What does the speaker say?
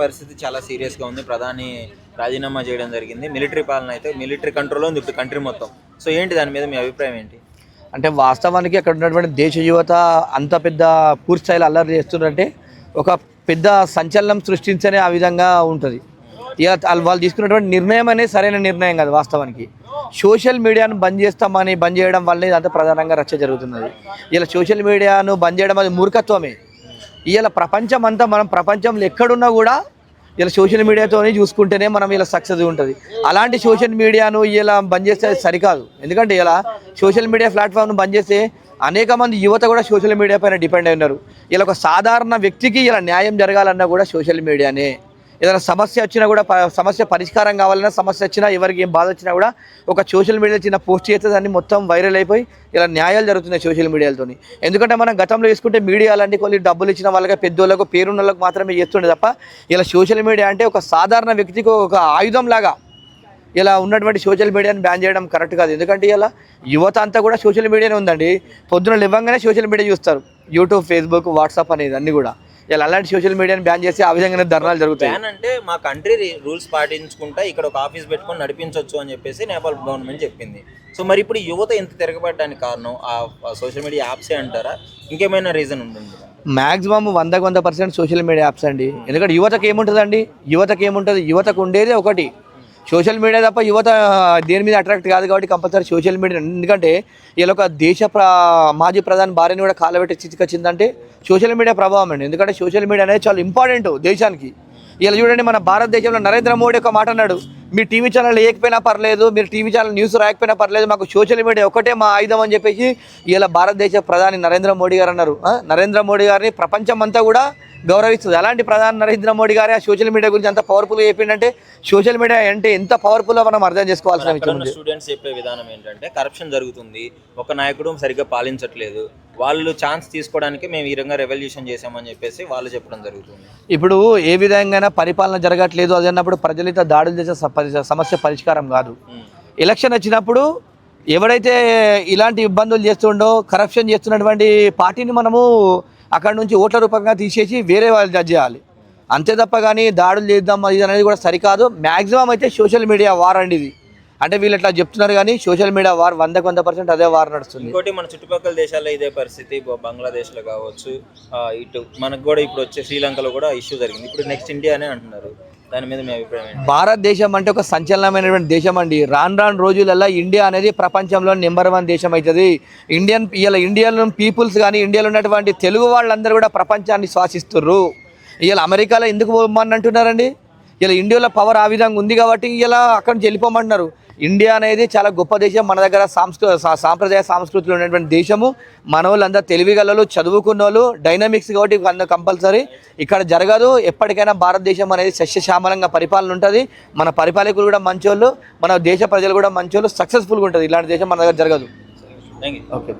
పరిస్థితి చాలా సీరియస్గా ఉంది. ప్రధాని రాజీనామా చేయడం జరిగింది. మిలిటరీ పాలన అయితే మిలిటరీ కంట్రోల్లో ఉంది ఇప్పుడు కంట్రీ మొత్తం. సో ఏంటి దాని మీద మీ అభిప్రాయం ఏంటి? అంటే వాస్తవానికి అక్కడ ఉన్నటువంటి దేశ యువత అంత పెద్ద పూర్తి స్థాయిలో అల్లరి చేస్తున్నారంటే ఒక పెద్ద సంచలనం సృష్టించనే ఆ విధంగా ఉంటుంది. ఇక వాళ్ళు తీసుకున్నటువంటి నిర్ణయం అనేది సరైన నిర్ణయం కాదు వాస్తవానికి. సోషల్ మీడియాను బంద్ చేస్తామని బంద్ చేయడం వల్లే అంత ప్రధానంగా రచ్చ జరుగుతున్నది. ఇలా సోషల్ మీడియాను బంద్ చేయడం అది మూర్ఖత్వమే. ఇవాళ ప్రపంచం అంతా మనం ప్రపంచంలో ఎక్కడున్నా కూడా ఇలా సోషల్ మీడియాతోనే చూసుకుంటేనే మనం ఇలా సక్సెస్ ఉంటుంది. అలాంటి సోషల్ మీడియాను ఇలా బంద్ చేస్తే అది సరికాదు. ఎందుకంటే ఇలా సోషల్ మీడియా ప్లాట్ఫామ్ను బంద్ చేస్తే అనేక మంది యువత కూడా సోషల్ మీడియా పైన డిపెండ్ అయి ఉన్నారు. ఇలా ఒక సాధారణ వ్యక్తికి ఇలా న్యాయం జరగాలన్నా కూడా సోషల్ మీడియానే. ఏదైనా సమస్య వచ్చినా కూడా సమస్య పరిష్కారం కావాలన్నా సమస్య వచ్చినా ఎవరికి ఏం బాధ వచ్చినా కూడా ఒక సోషల్ మీడియాలో చిన్న పోస్ట్ చేస్తే దాన్ని మొత్తం వైరల్ అయిపోయి ఇలా న్యాయాలు జరుగుతున్నాయి సోషల్ మీడియాలతో ఎందుకంటే మనం గతంలో చూసుకుంటే అలాంటి కొన్ని డబ్బులు ఇచ్చిన వాళ్ళకి పెద్దోళ్ళకు పేరున్న వాళ్ళకి మాత్రమే చేస్తుండే తప్ప ఇలా సోషల్ మీడియా అంటే ఒక సాధారణ వ్యక్తికి ఒక ఆయుధం లాగా ఇలా ఉన్నటువంటి సోషల్ మీడియాని బ్యాన్ చేయడం కరెక్ట్ కాదు. ఎందుకంటే ఇలా యువత అంతా కూడా సోషల్ మీడియానే ఉందండి. పొద్దున లేవగానే సోషల్ మీడియా చూస్తారు. యూట్యూబ్ ఫేస్బుక్ వాట్సాప్ అనేది అన్నీ కూడా. ఇలా అలాంటి సోషల్ మీడియాని బ్యాన్ చేసి ఆ విధంగానే ధర్నాలు జరుగుతాయి. ప్లాన్ అంటే మా కంట్రీ రూల్స్ పాటించుకుంటా ఇక్కడ ఒక ఆఫీస్ పెట్టుకొని నడిపించవచ్చు అని చెప్పేసి నేపాల్ గవర్నమెంట్ చెప్పింది. సో మరి ఇప్పుడు యువత ఎంత తిరగబడడానికి కారణం ఆ సోషల్ మీడియా యాప్సే అంటారా? ఇంకేమైనా రీజన్ ఉంటుంది? మ్యాక్సిమం వందకు వంద పర్సెంట్ సోషల్ మీడియా యాప్స్ అండి. ఎందుకంటే యువతకు ఏముంటుందండి? యువతకు ఏముంటుంది? యువతకు ఉండేదే ఒకటి. సోషల్ మీడియా తప్ప యువత దేని మీద అట్రాక్ట్ కాదు కాబట్టి కంపల్సరీ సోషల్ మీడియా. ఎందుకంటే ఇలా ఒక దేశ మాజీ ప్రధాని భార్యని కూడా కాలబెట్టి చితికొచ్చిందంటే సోషల్ మీడియా ప్రభావం అండి. ఎందుకంటే సోషల్ మీడియా అనేది చాలా ఇంపార్టెంట్ దేశానికి. ఇలా చూడండి మన భారతదేశంలో నరేంద్ర మోడీ ఒక మాట అన్నాడు మీ టీవీ ఛానల్ లేకపోయినా పర్లేదు మీరు టీవీ ఛానల్ న్యూస్ రాయకపోయినా పర్లేదు మాకు సోషల్ మీడియా ఒకటే మా ఆయుధం అని చెప్పేసి ఇలా భారతదేశ ప్రధాని నరేంద్ర మోడీ గారు అన్నారు. నరేంద్ర మోడీ గారిని ప్రపంచం అంతా కూడా గౌరవిస్తుంది. అలాంటి ప్రధాని నరేంద్ర మోడీ గారే ఆ సోషల్ మీడియా గురించి అంత పవర్ఫుల్గా చెప్పిండంటే సోషల్ మీడియా అంటే ఎంత పవర్ఫుల్ మనం అర్థం చేసుకోవాల్సిన విషయం స్టూడెంట్స్ చెప్పే విధానం ఏంటంటే కరప్షన్ జరుగుతుంది. ఒక నాయకుడు సరిగ్గా పాలించట్లేదు. వాళ్ళు ఛాన్స్ తీసుకోవడానికి మేము ఈ విధంగా రెవల్యూషన్ చేసామని చెప్పేసి వాళ్ళు చెప్పడం జరుగుతుంది. ఇప్పుడు ఏ విధంగా పరిపాలన జరగట్లేదు అది అన్నప్పుడు ప్రజలతో దాడులు చేసే సమస్య పరిష్కారం కాదు. ఎలక్షన్ వచ్చినప్పుడు ఎవడైతే ఇలాంటి ఇబ్బందులు చేస్తుండో కరప్షన్ చేస్తున్నటువంటి పార్టీని మనము అక్కడ నుంచి ఓట్ల రూపంగా తీసేసి వేరే వాళ్ళు జడ్జ్ చేయాలి. అంతే తప్ప కానీ దాడులు చేద్దాం ఇది అనేది కూడా సరికాదు. మ్యాక్సిమం అయితే సోషల్ మీడియా వార్ అండి ఇది. అంటే వీళ్ళు ఇట్లా చెప్తున్నారు కానీ సోషల్ మీడియా వార్ వందకు వంద పర్సెంట్ అదే వార్ నడుస్తుంది. ఇంకోటి మన చుట్టుపక్కల దేశాల్లో ఇదే పరిస్థితి బంగ్లాదేశ్లో కావచ్చు ఇటు మనకు కూడా ఇప్పుడు వచ్చే శ్రీలంకలో కూడా ఇష్యూ జరిగింది. ఇప్పుడు నెక్స్ట్ ఇండియానే అంటున్నారు. దాని మీద మీ అభిప్రాయం భారతదేశం అంటే ఒక సంచలనమైనటువంటి దేశం అండి. రాను రాను రోజులలో ఇండియా అనేది ప్రపంచంలో నెంబర్ వన్ దేశం అవుతుంది ఇండియన్ ఇలా ఇండియన్ పీపుల్స్ కానీ ఇండియాలో ఉన్నటువంటి తెలుగు వాళ్ళందరూ కూడా ప్రపంచాన్ని శ్వాసిస్తుర్రు. ఇలా అమెరికాలో ఎందుకు పోమని అంటున్నారండి ఇలా ఇండియాలో పవర్ ఆ విధంగా ఉంది కాబట్టి ఇలా అక్కడి నుంచి వెళ్ళిపోమంటున్నారు ఇండియా అనేది చాలా గొప్ప దేశం. మన దగ్గర సాంస్కృ సాంప్రదాయ సంస్కృతిలో ఉన్నటువంటి దేశము. మన వాళ్ళందరూ తెలివిగలలు చదువుకున్న వాళ్ళు డైనమిక్స్ కాబట్టి కంపల్సరీ. ఇక్కడ జరగదు. ఎప్పటికైనా భారతదేశం అనేది సస్యశ్యామలంగా పరిపాలన ఉంటుంది. మన పరిపాలకులు కూడా మంచోళ్ళు. మన దేశ ప్రజలు కూడా మంచోళ్ళు. సక్సెస్ఫుల్గా ఉంటుంది. ఇలాంటి దేశం మన దగ్గర జరగదు. Thank you okay